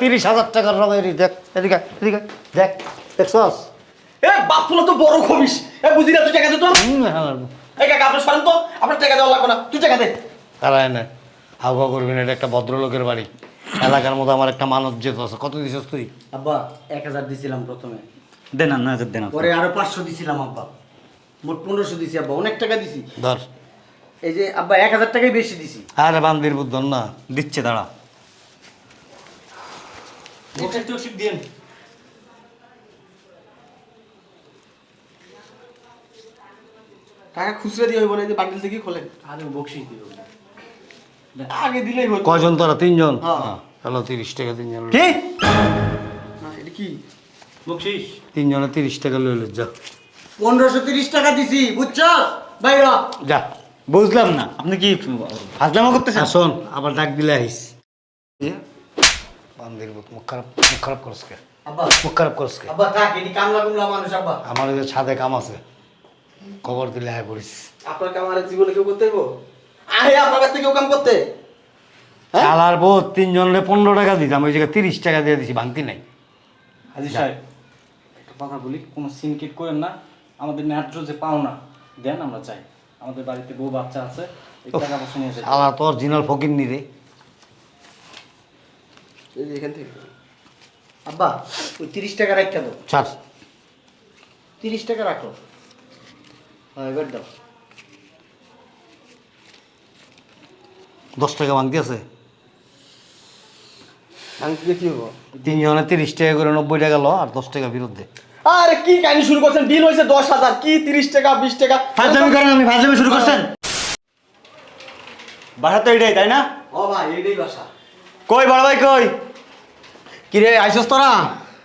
তিরিশ হাজার টাকার রঙেরই দেখ এদিকে এদিকে দেখ দেখছস? এ তো বড় খবিস। এ বুঝি না তুই টাকা দে তো। হ্যাঁ, এই কাকা আপনি সরেন তো আপনার টাকা দেওয়া লাগবে না তুই টাকা দে। তারা এনে হাওয়া করবি না এটা একটা ভদ্রলোকের বাড়ি। এলাকার মধ্যে আমার একটা মানব যেত আছে। কত দিছিস তুই? আব্বা এক হাজার দিছিলাম প্রথমে। দেন না হাজার দেন পরে আরও পাঁচশো দিছিলাম আব্বা। মোট পনেরোশো দিছি আব্বা অনেক টাকা দিছি। ধর। এই যে আব্বা এক হাজার টাকাই বেশি দিছি। আরে বান্দির বুদ্ধন না দিচ্ছে দাঁড়া। একটু কাকা খুচরা দিয়ে হইব না যে বান্ডিল থেকে খোলেন। আরে বকশিস দিও আগে দিলেই কয়জন তোরা? তিনজন? হ্যাঁ। হ্যালো তিরিশ টাকা তিনজন কি? না এটা কি? বকশিস। তিনজনে তিরিশ টাকা লইল যা। পনেরোশো তিরিশ টাকা দিছি বুঝছ বাইরা। যা। বুঝলাম না। আপনি কি হাজলামা করতেছেন? শোন আবার ডাক দিলে আহিস। বান্দির বুত মুখ খারাপ মুখ খারাপ করস কে? আব্বা। মুখ খারাপ করস কে? আব্বা থাক এটি কামলা কুমলা মানুষ আব্বা। আমার ওই যে ছাদে কাম আছে। খবর দিলে আয় পড়িস। আপনার কাম আর জীবনে কেউ করতে হইব? আহে আপনার কাছ কেউ কাম করতে? হ্যাঁ? শালার বউ তিনজনের পনেরো টাকা দিতাম ওই জায়গায় তিরিশ টাকা দিয়ে দিছি ভাঙতি নাই। হাজি সাহেব একটা কথা বলি কোনো সিনকেট করেন না। আমাদের ন্যায্য যে পাওনা দেন আমরা চাই। আমাদের বাড়িতে বউ বাচ্চা আছে এই টাকা পয়সা নিয়ে যাই শালা তোর জিনাল ফকির নি রে। এই যে এখান থেকে। আব্বা ওই তিরিশ টাকা রাখা দাও। ছাড়। তিরিশ টাকা রাখো। হ্যাঁ এবার দাও। দশ টাকা ভাঙতি আছে। আমি দিয়ে কি হব? তিনজনে তিরিশ টাকা করে নব্বই টাকা লো আর দশ টাকা দে। আরে কি কাহিনী শুরু করছেন? বিল হয়েছে দশ হাজার। কি তিরিশ টাকা বিশ টাকা? ফাজলামি করেন আমি ফাজলামি শুরু করছেন। বাসা তো এটাই তাই না? ও ভাই এইটাই বাসা। কই বড় ভাই কই? কিরে আইসস তোরা?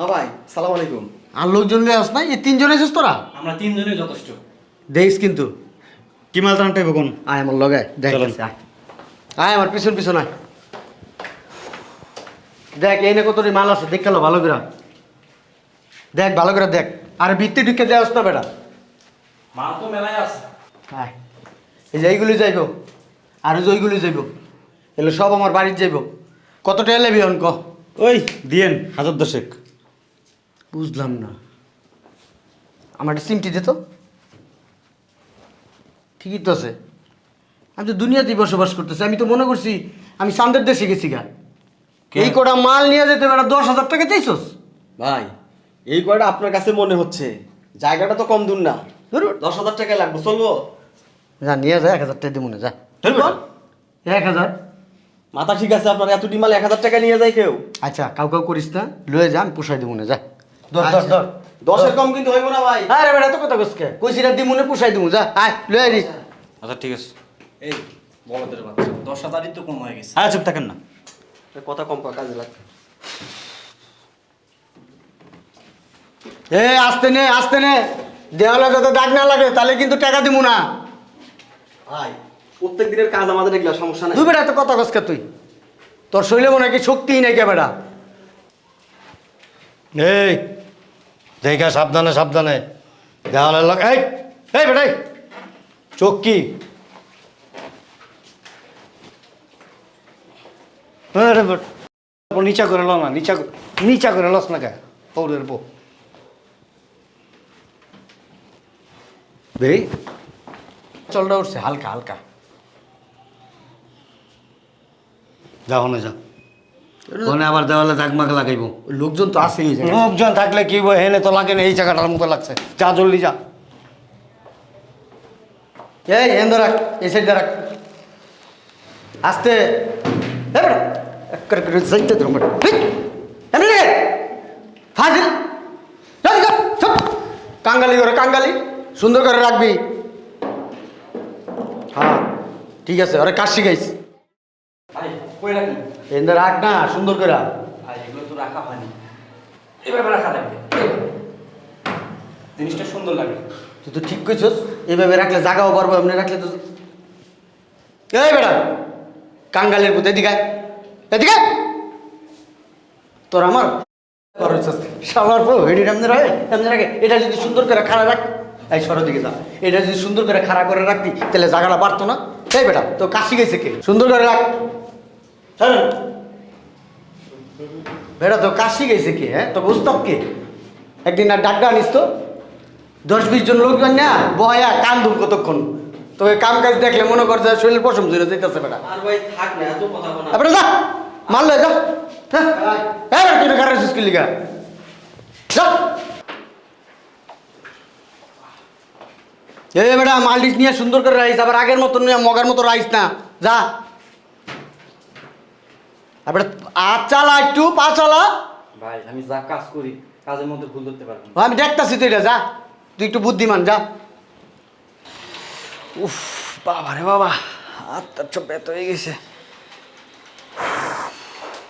ও ভাই সালাম আলাইকুম। আর লোকজন আস না এই তিনজন আইসস তোরা? আমরা তিনজনই যথেষ্ট। দেখিস কিন্তু। কি মাল টানটাইব কোন? আয় আমার লগে দেখ। আয়। আমার পিছন পিছন আয়। দেখ এই না কত মাল আছে দেখ খেলো ভালো করে। দেখ ভালো করে দেখ। আর ভিত্তি ঢুকে দেওয়াস না বেটা। মা তো মেলায় আছে। আয়। এই যে এইগুলি যাইব আর যে ওইগুলি যাইব এগুলো সব আমার বাড়ির যাইব। কত টাকা লেবি অঙ্ক ওই দিয়েন হাজার দশেক। বুঝলাম না। আমার একটা সিমটি দে তো। ঠিকই তো আছে। আমি তো দুনিয়াতেই বসবাস করতেছি। আমি তো মনে করছি আমি সান্দের দেশে গেছি গা। এই কটা মাল নিয়ে যেতে বেড়া দশ হাজার টাকা চাইছস? ভাই এই কয়টা আপনার কাছে মনে হচ্ছে? জায়গাটা তো কম দূর না। ধরুন। দশ হাজার টাকা লাগবে চলবো। যা নিয়ে যা এক হাজার টাকা দিব না যা। এক হাজার। মাথা ঠিক আছে আপনার এত ডিমাল এক হাজার টাকা নিয়ে যায় কেউ? আচ্ছা কাউ কাউ করিস না লয়ে যান পোষাই দিব না যা। ধর ধর আচ্ছা। ধর। দশের কম কিন্তু হইব না ভাই। আরে বেটা তো কথা কসকে কইছি না দিমুনে পোষাই দিব যা আয় লয়ে আইরি আচ্ছা ঠিক আছে। এই বলদের বাচ্চা দশ হাজারই তো কম হয়ে গেছে। হ্যাঁ চুপ থাকেন না। কথা কম কাজে লাগবে এ আসতে নে আসতে নে। দেওয়ালে যাতে দাগ না লাগে তাহলে কিন্তু টাকা দিব না। ভাই প্রত্যেক দিনের কাজ আমাদের এগুলো সমস্যা নাই। তুই বেটা তো কথা কসকে তুই? তোর শৈলে মনে হয় কি শক্তিই নাই কে বেটা এই দেখা সাবধানে সাবধানে। দেওয়ালের লোক এই এই বেটাই চোখ কি? নিচা করে লো না নিচা নিচা করে লস না কে? পৌরের পো। দেই চলটা উঠছে হালকা হালকা। যা হনে যা ওখানে আবার দেওয়ালে দাগমাগ লাগাইব। লোকজন তো আসেনি লোকজন থাকলে কি হেনে তো লাগে না এই জায়গাটার মতো লাগছে। যা জলদি যা। এই এন্দ রাখ এই সাইডে রাখ। আস্তে। সাইডে ধরুন ফাজিল! কাঙ্গালি করে কাঙ্গালি। সুন্দর করে রাখবি। হ্যাঁ ঠিক আছে ওরে কাজ শিখাইস কই রাখি রাখ না সুন্দর করে রাখ। এগুলো তো রাখা হয়নি। এভাবে রাখা লাগবে। জিনিসটা সুন্দর লাগবে তুই তো ঠিক কইছস এইভাবে রাখলে জাগাও পারব এমনি রাখলে তো এই বেটা কাঙ্গালের পুতে এদিকে এদিকে তোর আমার করছস শালার পো এডি এমনি রাখে এমনি রাখে। এটা যদি সুন্দর করে খাড়া রাখ এই সর দিকে যা। এটা যদি সুন্দর করে খাড়া করে রাখতি তাহলে জায়গাটা পারতো না। এই বেটা তো কাশি গেছে কে? সুন্দর করে রাখ। চল বেড়া তো কাশি গেছে কে হ্যাঁ? তোকে উস্তাদ কে? একদিন আর ডাক্তার আনিস তো। দশ বিশ জন লোক না বয়া কান দুল কতক্ষণ? তোকে কাম কাজ দেখলে মনে কর যে শরীর পশম জুড়ে যেতেছে বেটা। আর ভাই থাক না এত কথা বলা। এবারে যা মারলে যা। হ্যাঁ? হ্যাঁ তুই কারও স্কুল লিগা। যা। এ বেটা মালডিস নিয়ে সুন্দর করে রাইস আবার আগের মতো নিয়ে মগার মতো রাইস না। যা। এবারে আর চালা একটু পা চালা ভাই আমি যা কাজ করি কাজের মধ্যে ভুল ধরতে পারবেন আমি দেখতাছি তুই যা। তুই একটু বুদ্ধিমান যা। উফ বাবা রে বাবা আত্মার চোখ ব্যথ হয়ে গেছে।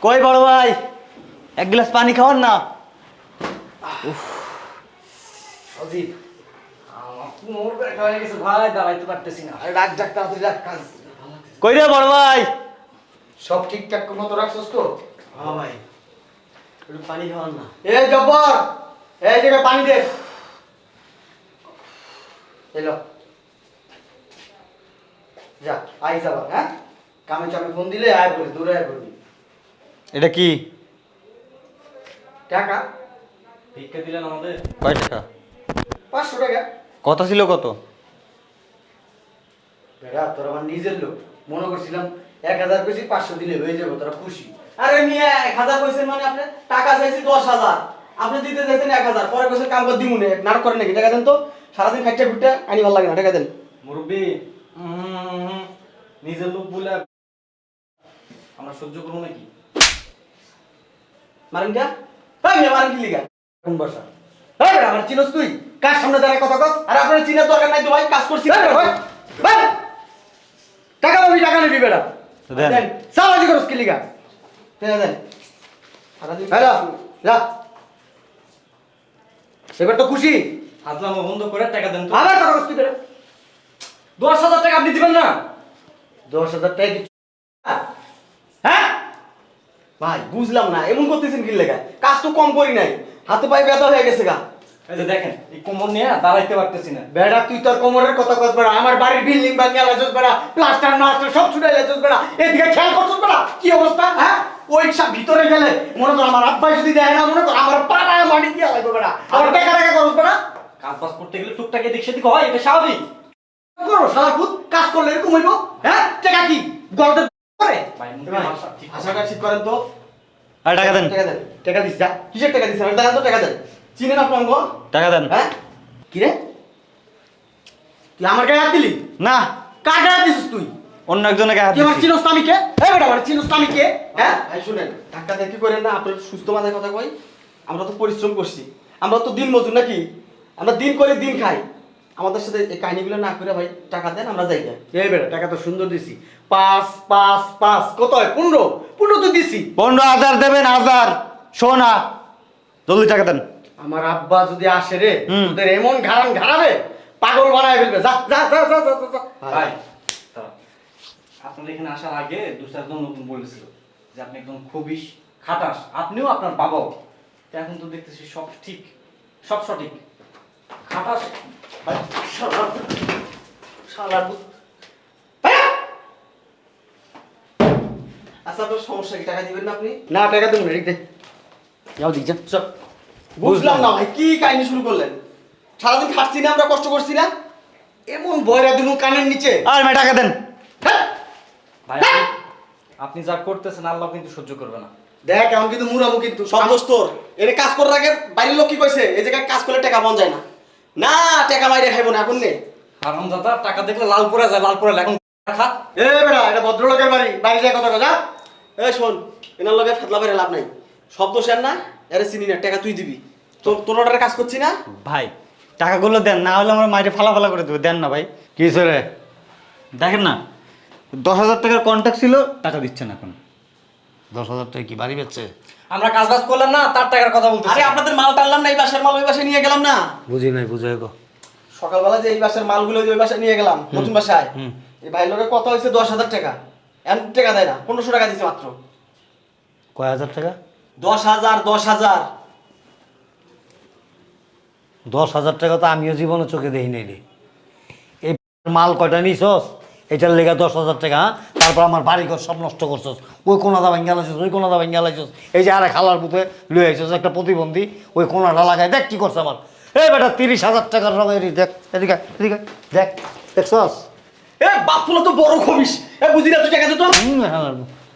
কই বড় ভাই এক গ্লাস পানি খাওয়ান না? সজীব আমার কোমর ব্যথা হয়ে গেছে ভাই দাঁড়াইতে পারতেছি না। আরে রাখ ডাক তাড়াতাড়ি রাখ কাজ। কই রে বড় ভাই? সব ঠিকঠাক মতো রাখছস তো? হ্যাঁ ভাই। একটু পানি খাওয়ান না। এ জব্বর এই জায়গায় পানি দে। এলো যা আই যাবা হ্যাঁ? কামে চামে ফোন দিলে আয় বলি দূরে আয় বলবি এটা কি? টাকা? ভিক্ষা দিলেন আমাদের? কয় টাকা? পাঁচশো টাকা। কথা ছিল কত? বেড়া তোর আমার নিজের লোক। মনে করছিলাম এক হাজার বেশি পাঁচশো দিলে হয়ে যাব তোরা খুশি। আরে মিয়া এক হাজার কইছেন মানে আপনি টাকা চাইছি দশ হাজার। আপনি দিতে চাইছেন এক হাজার পরে কইছেন কাম করে দিমুনে নাটক করেন নাকি? টাকা দেন তো। সারাদিন খাইতে ফুটতে আনি ভালো লাগে না টাকা দেন। মুরব্বী নিজের লোক বলে আমরা সহ্য করব নাকি? মারেন কে? হ্যাঁ মিয়া মারেন কি লিগা? কোন বাসা হ্যাঁ আমার চিনস তুই? কার সামনে দাঁড়ায় কথা কস? আর আপনার চিনার দরকার নাই তো ভাই কাজ করছি। টাকা পাবি টাকা নিবি তো দেন। দেন সামাজি করস কি লিগা। দেন দেন হ্যালো যা। এবার তো খুশি। হাজলামো বন্ধ করে টাকা দেন তো। আবার টাকা কস কি বেটা দশ হাজার টাকা আপনি দিবেন না। দশ হাজার টাকা কি হ্যাঁ? ভাই বুঝলাম না এমন করতেছেন কি লেগা কাজ তো কম করি নাই। হাতে পায়ে ব্যথা হয়ে গেছে গা। এই যে দেখেন এই কোমর নিয়ে দাঁড়াইতে পারতেছি না। বেড়া তুই তোর কোমরের কথা কস বেড়া আমার বাড়ির বিল্ডিং ভাঙিয়ে লাজস বেড়া প্লাস্টার মাস্টার সব ছুটে লাজস বেড়া। এদিকে খেয়াল করছস বেড়া? কি অবস্থা হ্যাঁ? ওই ভিতরে গেলে মনে কর আমার আব্বাই যদি দেয় না মনে কর আমার পাড়ায় মাটি দিয়ে লাগবে বেড়া। আমার টাকা টাকা করস বেড়া। কাজ বাজ করতে গেলে টুকটাক এদিক সেদিক হয় এটা স্বাভাবিক। করো সারা ভূত কাজ করলে এরকম হইব হ্যাঁ? টাকা কি? গলতে করে ঠিক করেন তো। আর টাকা দেন। টাকা দেন টাকা দিস যা। কিসের টাকা দিস? দেন তো টাকা দেন। চিনেন আপনার টাকা দেন। হ্যাঁ? কি রে? তুই আমার গায়ে হাত দিলি? না। কার গায়ে হাত দিছিস তুই? অন্য একজনের গায়ে হাত তুই আমার দিছি। চিনস তো আমি কে? এই বেটা আমার চিনস আমি কে? হ্যাঁ? ভাই শুনেন ধাক্কা দেখি করেন না আপনার সুস্থ মাথায় কথা কই। আমরা তো পরিশ্রম করছি। আমরা তো দিন মজুর নাকি? আমরা দিন করে দিন খাই। আমাদের সাথে এই কাহিনীগুলো না করে ভাই টাকা দেন আমরা যাই। এই বেটা টাকা তো সুন্দর দিছি। পাঁচ পাঁচ পাঁচ কত হয়? পনেরো? পনেরো তো দিছি। পনেরো হাজার দেবেন হাজার। সোনা জলদি টাকা দেন। আমার আব্বা যদি আসে রে তোদের এমন ঘাড়ান ঘাড়াবে পাগল বানায় ফেলবে। যা যা যা যা যা, যা, ভাই। আপনার এখানে আসার আগে দু চারজন নতুন বলেছিল যে আপনি একদম খুবই খাটাস। আপনিও আপনার বাবাও। তো এখন তো দেখতেছি সব ঠিক। সব সঠিক। খাটাস। ভাই, শালা-। আচ্ছা আপনার সমস্যা কি? টাকা দিবেন না আপনি? না টাকা দেবো না রেখ দে। যাও দিক যা। সব বুঝলাম না ভাই কি কাহিনী শুরু করলেন? সারাদিন খাটছি না আমরা কষ্ট করছি না? এমন বয়রা দিনু কানের নিচে। আর মে টাকা দেন? ভাই আপনি- যা করতেছেন আল্লাহ কিন্তু সহ্য করবে না। দেখ এখন কিন্তু মুরামু কিন্তু সব দোষ তোর এর কাজ করার আগে বাড়ির লোক কি কইছে? এই জায়গায় কাজ করলে টাকা পাওয়া যায় না। না টাকা মাইরে খাইবো না এখন নে। হারামজাদা টাকা দেখলে লাল পরে যায় লাল পরে যায়। এখন খা। এ বেটা এটা ভদ্রলোকের বাড়ি। বাড়ি যায় কথা কথা এই শোন এনার লগে ফেতলা বেড়ে লাভ নাই। সব দোষ না? এর চিনি না টাকা তুই দিবি। তো তোর অর্ডারে কাজ করছি না? ভাই টাকাগুলো দেন না হলে আমার মাইরে ফালা ফালা করে দেবে দেন না ভাই। কি রে? দেখেন না দশ হাজার টাকার কন্ট্যাক্ট ছিল টাকা দিচ্ছেন এখন। দশ হাজার টাকা কি বাড়ি বেচছে? আমরা কাজ বাজ করলাম না তার টাকার কথা বলতেছি। আরে আপনাদের মাল টানলাম না এই বাসার মাল ওই বাসায় নিয়ে গেলাম না। বুঝি নাই বুঝাই গো। সকালবেলা যে এই বাসার মালগুলো ওই বাসায় নিয়ে গেলাম নতুন বাসায় হুম। এই ভাই লোকের কত হয়েছে? দশ হাজার টাকা। এমন টাকা দেয় না পনেরোশো টাকা দিছে মাত্র। কয় হাজার টাকা? দশ হাজার দশ হাজার। দশ হাজার টাকা তো আমিও জীবনে চোখে দেখি নাই রে। এই মাল কয়টা নিছস? এটার লেগে দশ হাজার টাকা হ্যাঁ? তারপর আমার বাড়ি ঘর সব নষ্ট করছস। ওই কোনাটা ভাঙ্গা লাইছস ওই কোনাটা ভাঙ্গা লাইছস। এই যে আরে খালার পুঁতে লুয়ে আইছস একটা প্রতিবন্ধী ওই কোনাটা লাগায় দেখ কি করছে আমার। এই বেটা তিরিশ হাজার টাকার রঙের দেখ এদিকে এদিকে দেখ দেখছস? এ বাপ ফুলো তো বড় খবিস। এ বুঝি না তুই টাকা দে তো। পুত।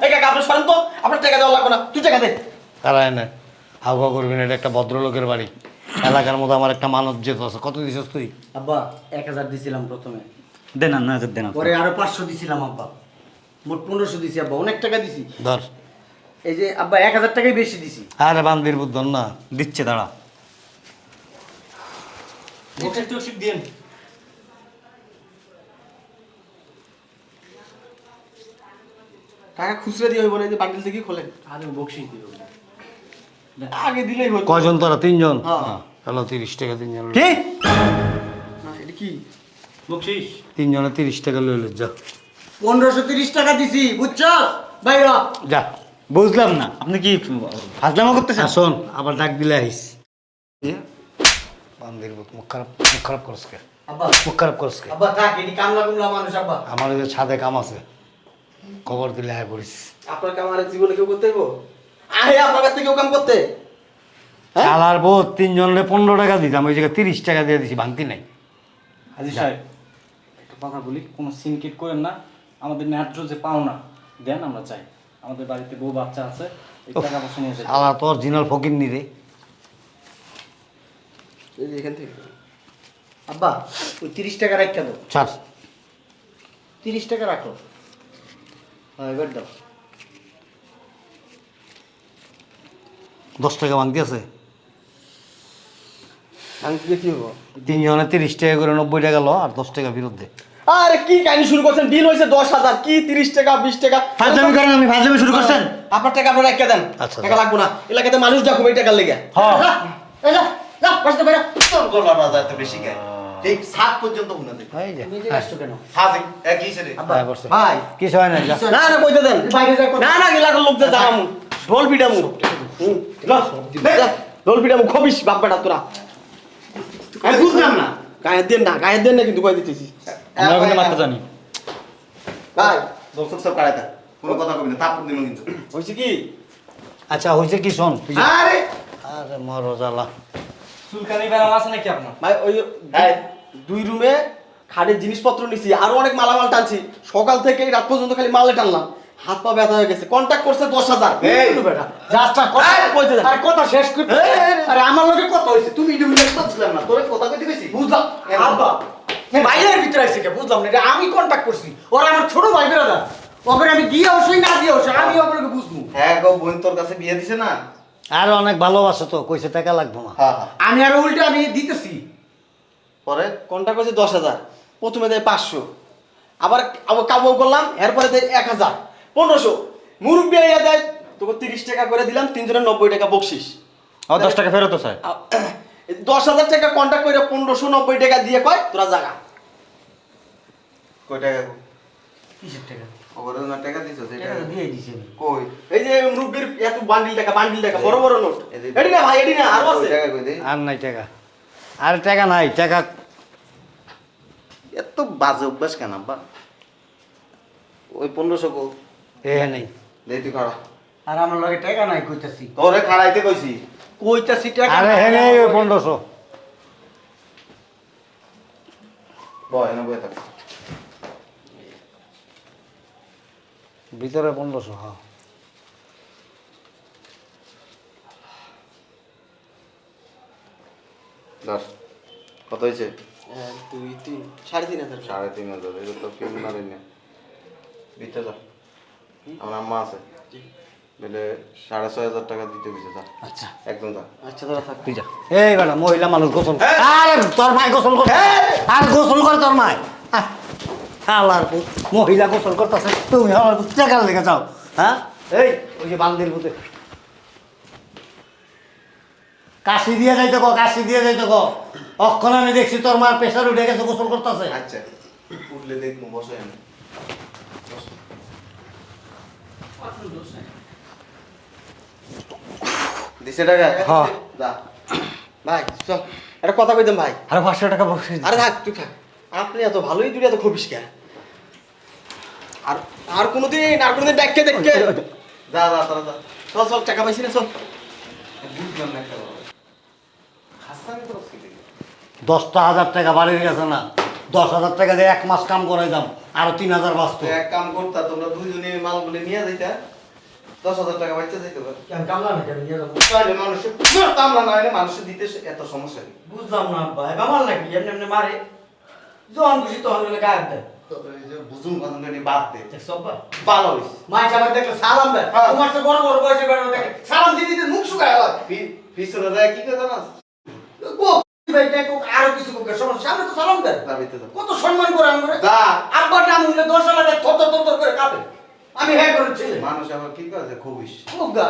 এই কাকা আপনি সরেন তো আপনার টাকা দেওয়া লাগবে না। তুই টাকা দে। তারা এনে হাওয়া করবি না এটা একটা ভদ্রলোকের বাড়ি। এলাকার মধ্যে আমার একটা মানব যেত আছে। কত দিছিস তুই? আব্বা এক হাজার দিছিলাম প্রথমে। দেন না হাজার দেন পরে আরও পাঁচশো দিছিলাম আব্বা। মোট পনেরোশো দিছি আব্বা। অনেক টাকা দিছি। ধর। এই যে আব্বা এক হাজার টাকাই বেশি দিছি। আরে বান্দির বুদ্ধন না। দিচ্ছে দাঁড়া। দিন টাকা খুচরা দিয়ে হইব না যে বান্ডিল থেকে খোলেন। আরে বকশিস দিও আগে দিলেই হতো। কয়জন তোরা? তিনজন? হ্যাঁ। হ্যালো তিরিশ টাকা তিনজন কি? না এটা কি? বকশিস। তিনজনে তিরিশ টাকা লইল যা। পনেরোশো তিরিশ টাকা দিছি বুঝছ বাইরা। যা। বুঝলাম না। আপনি কি হাজলামা করতেছেন? শোন আবার ডাক দিলে আইস বান্দির মুখ খারাপ মুখ খারাপ করস কে? মুখ খারাপ করস কে? আব্বা থাক এটি কামলা কুমলা মানুষ আব্বা। আমার যে ছাদে কাম আছে। খবর দিলে আয় পড়িস আপনার কাম আর জীবনে কেউ করতে হইব? আহে আপনার কাছ থেকে কাম করতে। হ্যাঁ? কালার বোধ তিনজনে পনেরো টাকা দিতাম ওই জায়গায় তিরিশ টাকা দিয়ে দিছি ভাঙতি নাই। হাজি সাহেব একটা কথা বলি কোনো সিনকেট করেন না আমাদের ন্যায্য যে পাওনা দেন আমরা চাই। আমাদের বাড়িতে বউ বাচ্চা আছে এই টাকা পয়সা নিয়ে যাই শালা তোর জিনাল ফকির নি রে। এই যে এখান থেকে। আব্বা ওই তিরিশ টাকা রাখা দাও। ছাড়। তিরিশ টাকা রাখো। হ্যাঁ এবার দাও। দশ টাকা ভাঙতি আছে। আমি দিয়ে কি হব তিনজনে তিরিশ টাকা করে নব্বই টাকা লো আর দশ টাকা ফেরত দে। আরে কি কাহিনী শুরু করছেন? বিল হয়েছে দশ হাজার। কি তিরিশ টাকা বিশ টাকা? ফাজলামি করেন আমি ফাজলামি শুরু করছেন? আপনার টাকা আপনার একটা দেন। আচ্ছা, টাকা লাগবো না। এলাকাতে মানুষ দেখো এই টাকার লেগে। হ্যাঁ। ঠিক সাত পর্যন্ত মনে দেয় এই যে নিজে আসছো কেন? সাত একই হ্যাঁ, বসো। ভাই, কিছু হয় না না না কইতে দেন। বাইরে যা কথা- না না এলাকার লোক যে জানামু ঢোল পিটামু। খবিস বাপ বেটা তোরা। আমি বুঝলাম না। গায়ের দেন না গায়ের দেন না কিন্তু কই দিতেছি আমরা কিন্তু মাত্র জানি। ভাই। দর্শক সব কাড়াইতা কোনো কথা কবি না তারপর দিন কিন্তু। হয়েছে কি? আচ্ছা হয়েছে কি শোন আরে! আরে আছে নাকি আপনার? ভাই ওই দুই রুমে খাটের জিনিসপত্র নিছি আরও অনেক মালামাল টানছি। সকাল থেকে রাত পর্যন্ত খালি মালে টানলাম। হাত পা ব্যথা হয়ে গেছে। কন্ট্যাক্ট করছে দশ হাজার। আর কথা শেষ কর আরে আমার লোকে কথা হয়েছে তুমি বুঝলাম না তোরে কথা কইতে কইছি? বুঝলাম। আব্বা বাইরের ভিতরে আইছে কে বুঝলাম না এটা আমি কন্টাক্ট করছি। ওরা আমার ছোট ভাই বেরাদার ওকে আমি দিয়ে অবশ্যই না দিয়ে অবশ্যই আমি ওগুলোকে বুঝব। হ্যাঁ গো বোন তোর কাছে বিয়ে দিছে না? আর অনেক ভালোবাসে তো কইছে টাকা লাগবো না। হ্যাঁ হ্যাঁ। আমি আরও উল্টে আমি দিতেছি। পরে কন্ট্যাক্ট করছে দশ হাজার প্রথমে দেয় পাঁচশো। আবার আবার কাবু করলাম এরপরে দেয় এক হাজার। পনেরোশো। মুরব্বী আইয়া দেয় তোকে তিরিশ টাকা করে দিলাম তিনজনের নব্বই টাকা বকশিস। দশ টাকা ফেরত স্যার এই দশ হাজার টাকা কন্ট্যাক্ট করে পনেরোশো নব্বই টাকা দিয়ে কয় তোরা জাগা। কয় টাকা? কিসের টাকা? ওগরে টাকা দিছো সেটা টাকা তো দিয়ে দিছি। আমি কই? এই যে মুরব্বীর এত বান্ডিল টাকা বান্ডিল টাকা বড় বড় নোট এই না ভাই এডি না আরও টাকা কই দে আর নাই টাকা। আর টাকা নাই টাকা এত বাজে অভ্যাস কেন আব্বা? ওই পনেরোশো কো। এ নেই। দেই তুই খাড়া। আর আমার লগে টাকা নাই কইতাছি। তোরে খাড়াইতে কইছি। কইতাছি টাকা আরে হে নেই ওই পনেরোশো। বয় এনে বয়ে থাক। ভিতরে পনেরোশো হ্যাঁ দশ কত হয়েছে দুই তিন সাড়ে তিন হাজার। সাড়ে তিন হাজার এটা তো কেউ না যা। আমার আম্মা আছে। বলে সাড়ে ছয় হাজার টাকা দিতে গেছে যা আচ্ছা। একদম যা। আচ্ছা তোরা থাক। তুই যা। এই বেটা মহিলা মানুষ গোসল আরে তোর মায় গোসল করে। আর গোসল করে তোর মায় হালার পুত মহিলা গোসল করতেছে। তুমি হালার পুত টাকার লেগে যাও। হ্যাঁ? এই ওই যে বান্দির পুতে কাশি দিয়ে যাইতে কো কাশি দিয়ে যাইতে কো। অক্ষণ আমি দেখছি তোর মার প্রেশার উঠে গেছে গোসল করতেছে। আচ্ছা। উঠলে দেখব বসে আমি। দিছে টাকা? হ্যাঁ। যা ভাই চল একটা কথা কইতাম ভাই? আরে পাঁচশো টাকা বসে আরে থাক তুই থাক। আপনি এত ভালোই তুই এত খবিস কে আর আর কোনোদিন আর কোনোদিন ডাককে দেখকে? যা যা তারা যা চল চল টাকা পাইছি না চল। বুঝলাম না? দশটা হাজার টাকা বাড়ির গেছে না। দশ হাজার টাকা দিয়ে এক মাস কাম করাই দাম আরও তিন হাজার বাঁচতো। এক কাম করতা তোমরা দুইজনে মালগুলি নিয়ে যাইতা দশ হাজার টাকা বাচ্চা যাইতে পারে। কেন কামলা না কেন নিয়ে যাব? তাহলে মানুষের কামলা না হলে মানুষের দিতে এত সমস্যা কি? বুঝলাম না ভাই কামাল নাকি? এমনি এমনি মারে। যখন খুশি তখন গেলে গায়ে দেয়। তো এই যে বুঝুন কথা বাদ দে। সব ভালো হইছে। মাইক আবার দেখলে সালাম দেয়। হ্যাঁ। তোমার তো বড় বড় বয়সে বেড়া দেখে সালাম দিতে দিতে মুখ শুকায় পিছনে যায় কি কথা না আরও কিছু কোকে সমস্যা সামনে তো সালাম দেয়। তার ভিতরে যা। কত সম্মান করে আমরা। যা। আব্বার নাম হইলে দশ হাজার থর থর থর থর করে কাঁপে। আমি হ্যাঁ করে ছেলে। মানুষ আবার কি করে? খুবিস খুব গা।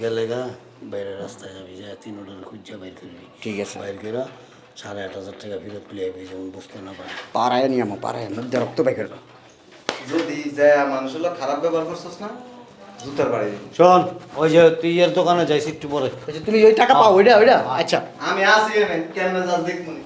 গেলে গা বাইরের রাস্তায় যাবি যা তিন ওটার খুঁজা বাইর করবি। ঠিক আছে। বাইর করে সাড়ে আট হাজার টাকা ফেরত তুলে আইবি যেমন বুঝতে না পারে। পাড়ায় নিয়ে আমার পাড়ায় নদী রক্ত পাই যদি যায় মানুষের খারাপ ব্যবহার করছিস না? জুতার বাড়ি। শোন ওই যে তুই এর দোকানে যাইছিস একটু পরে। তুমি ওই টাকা পাও ওইটা ওইটা? আচ্ছা। আমি আসি এনে কেমনে যাস দেখবনি